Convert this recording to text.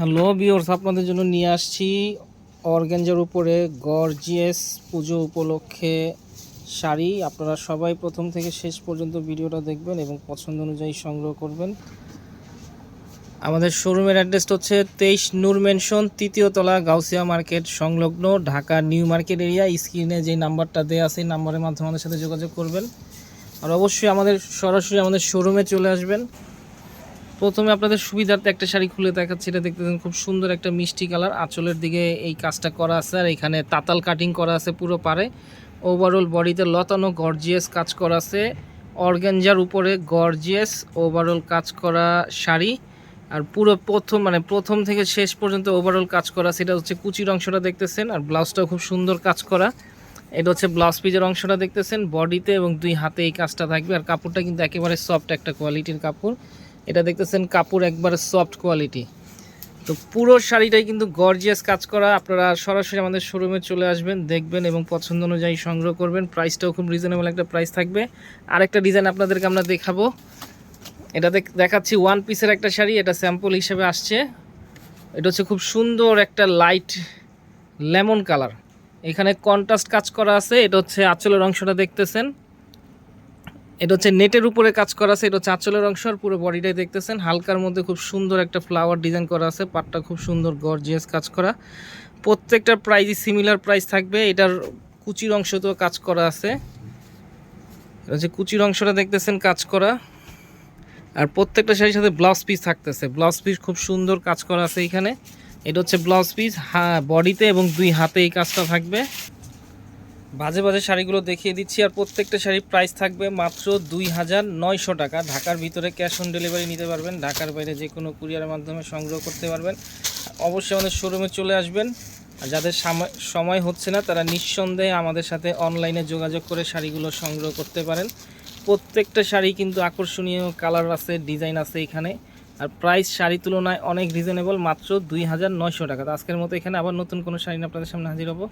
Hello বিওর্স আপনাদের জন্য নিয়ে আসছি অর্গ্যাঞ্জার উপরে গর্জিয়াস পুজো উপলক্ষে শাড়ি। আপনারা সবাই প্রথম থেকে শেষ পর্যন্ত ভিডিওটা দেখবেন এবং পছন্দ অনুযায়ী সংগ্রহ করবেন। আমাদের শোরুমের অ্যাড্রেসটা হচ্ছে তেইশ নূর মেনশন তৃতীয় তলা গাউসিয়া মার্কেট, সংলগ্ন ঢাকা নিউ মার্কেট এরিয়া। স্ক্রিনে যে নাম্বারটা দেওয়া আছে নাম্বারের মাধ্যমে আমাদের সাথে যোগাযোগ করবেন। আর অবশ্যই আমাদের, সরাসরি আমাদের শোরুমে চলে আসবেন। প্রথমে আপনাদের সুবিধার্থে একটা শাড়ি খুলে দেখাচ্ছি, এটা দেখতেছেন খুব সুন্দর একটা মিষ্টি কালার। আঁচলের দিকে এই কাজটা করা আছে, আর এখানে তাতাল কাটিং করা আছে পুরো পারে ওভারঅল বডিতে লতানো গর্জিয়াস কাজ করা আছে। অর্গ্যাঞ্জার উপরে গর্জিয়াস ওভারঅল কাজ করা শাড়ি। আর পুরো প্রথম মানে প্রথম থেকে শেষ পর্যন্ত ওভারঅল কাজ করা সেটা হচ্ছে কুচির অংশটা দেখতেছেন, আর ব্লাউজটাও খুব সুন্দর কাজ করা। এটা হচ্ছে ব্লাউজ পিজের অংশটা দেখতেছেন বডিতে এবং দুই হাতে এই কাজটা থাকবে। আর কাপড়টা কিন্তু একেবারে সফট একটা কোয়ালিটির কাপড়। এটা দেখতেছেন কাপড় একবার সফট কোয়ালিটি তো পুরো শাড়িটাই কিন্তু গর্জিয়াস কাজ করা। আপনারা সরাসরি আমাদের শোরুমে চলে আসবেন, দেখবেন এবং পছন্দ অনুযায়ী সংগ্রহ করবেন। প্রাইসটাও খুব রিজনেবল একটা প্রাইস থাকবে। আরেকটা ডিজাইন আপনাদেরকে আমরা দেখাবো। এটা দেখ- দেখাচ্ছি ওয়ান পিসের একটা শাড়ি, এটা স্যাম্পল হিসেবে আসছে। এটা হচ্ছে খুব সুন্দর একটা লাইট লেমন কালার এখানে কন্ট্রাস্ট কাজ করা আছে। এটা হচ্ছে আঁচলের অংশটা দেখতেছেন। এটা হচ্ছে নেটের উপরে কাজ করা আছে, এটা হচ্ছে অংশ, আর পুরো বডিটাই দেখতেছেন। হালকার মধ্যে খুব সুন্দর একটা ফ্লাওয়ার ডিজাইন করা আছে, পাটটা খুব সুন্দর গর্জিয়াস কাজ করা। প্রত্যেকটা প্রাইজই সিমিলার প্রাইস থাকবে, এটার কুচির অংশতেও কাজ করা আছে। হচ্ছে কুচির অংশটা দেখতেছেন কাজ করা। আর প্রত্যেকটা শাড়ির সাথে ব্লাউজ পিস থাকতেছে ব্লাউজ পিস খুব সুন্দর কাজ করা আছে এখানে। এটা হচ্ছে ব্লাউজ পিস হ্যাঁ বডিতে এবং দুই হাতে এই কাজটা থাকবে। বাজে বাজে শাড়িগুলো দেখিয়ে দিচ্ছি আর প্রত্যেকটা শাড়ির প্রাইস থাকবে মাত্র দুই হাজার নয়শো টাকা। ঢাকার ভিতরে ক্যাশ অন ডেলিভারি নিতে পারবেন, ঢাকার বাইরে যে কোনো কুরিয়ারের মাধ্যমে সংগ্রহ করতে পারবেন। অবশ্যই আমাদের শোরুমে চলে আসবেন। আর যাদের সাময়- হচ্ছে না, তারা নিঃসন্দেহে আমাদের সাথে অনলাইনে যোগাযোগ করে শাড়িগুলো সংগ্রহ করতে পারেন। প্রত্যেকটা শাড়ি কিন্তু আকর্ষণীয় কালার আছে ডিজাইন আছে এখানে। আর প্রাইস শাড়ি তুলনায় অনেক রিজনেবল মাত্র দুই হাজার নয়শো টাকা। তো আজকের মতো এখানে আবার নতুন কোনো শাড়ি আপনাদের সামনে হাজির হব।